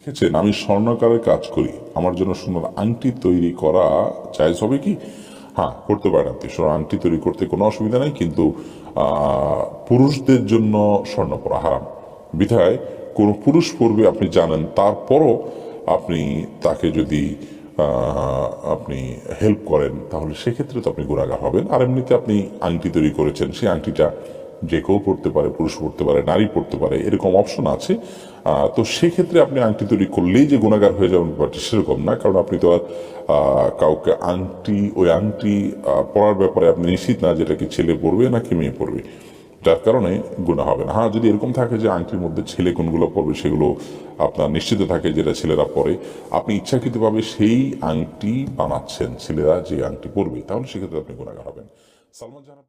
দেখেছেন আমি স্বর্ণকারের কাজ করি। আমার জন্য সোনার আংটি তৈরি করা চাইজ হবে কি? হ্যাঁ করতে পারেন আপনি। সোনার আংটি তৈরি করতে কোনো অসুবিধা নেই, কিন্তু পুরুষদের জন্য স্বর্ণ পরা হারাম বিধায় কোনো পুরুষ পড়বে আপনি জানেন। তারপরও আপনি তাকে যদি আপনি হেল্প করেন, তাহলে সেক্ষেত্রে তো আপনি গুণাগার হবেন। আর এমনিতে আপনি আংটি তৈরি করেছেন, সেই আংটিটা যে কেউ পড়তে পারে, পুরুষ পড়তে পারে, নারী পড়তে পারে, এরকম অপশন আছে। তো সেক্ষেত্রে আপনি আংটি তৈরি করলেই যে গুণাগার হয়ে যাবেন ব্যাপারটি সেরকম না, কারণ আপনি তো আর কাউকে আংটি, ওই আংটি পড়ার ব্যাপারে আপনি নিশ্চিত না যেটা কি ছেলে পড়বে নাকি মেয়ে পড়বে। যার কারণে গুণা হবে না। হ্যাঁ যদি এরকম থাকে যে আংটির মধ্যে ছেলে কোনগুলো পড়বে সেগুলো আপনার নিশ্চিত থাকে যেটা ছেলেরা পরে আপনি ইচ্ছাকৃতভাবে সেই আংটি বানাচ্ছেন, ছেলেরা যে আংটি পরবে তাহলে সেক্ষেত্রে আপনি গুণাগার হবেন। সালমান জাহান